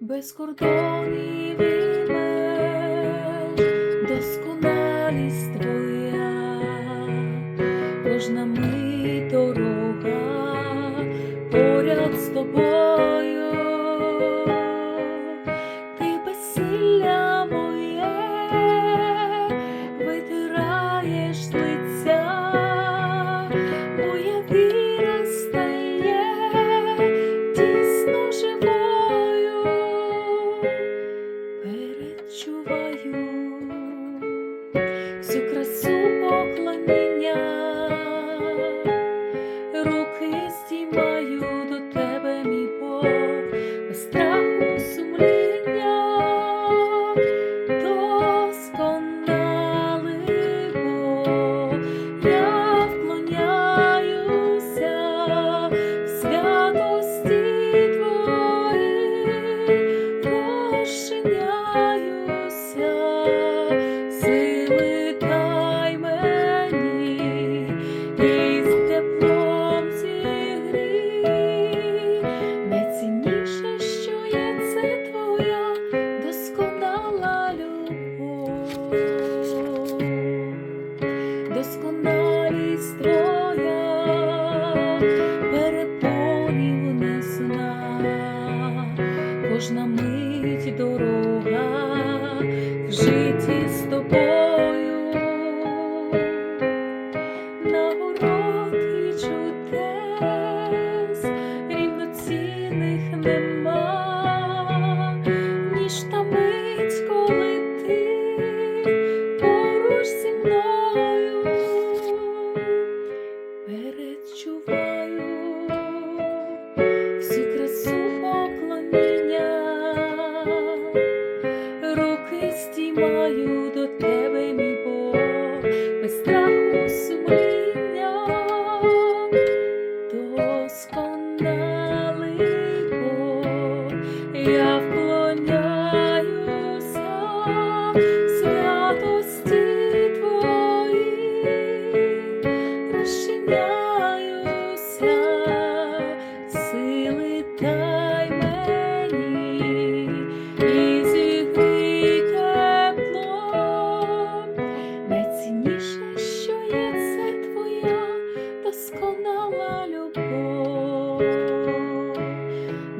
без кордонів і меж, досконалість твоя, кожна 祝福。Мить до тебе, мій Бог, без страху сумління, досконалий Бог, я вклоняюся святості Твої, розчиняюся,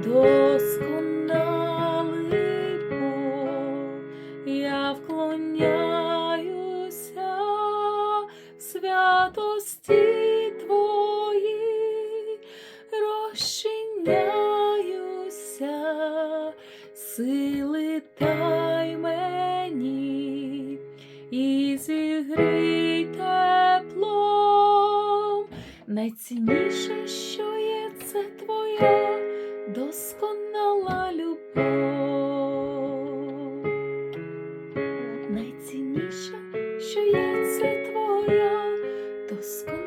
досконалий Бог, я вклоняюся святості Твої, розчиняюся, сили дай і зігрій теплом. Найцінніше, що є, це твоя досконала любов. Найцінніше, що є, це твоя досконала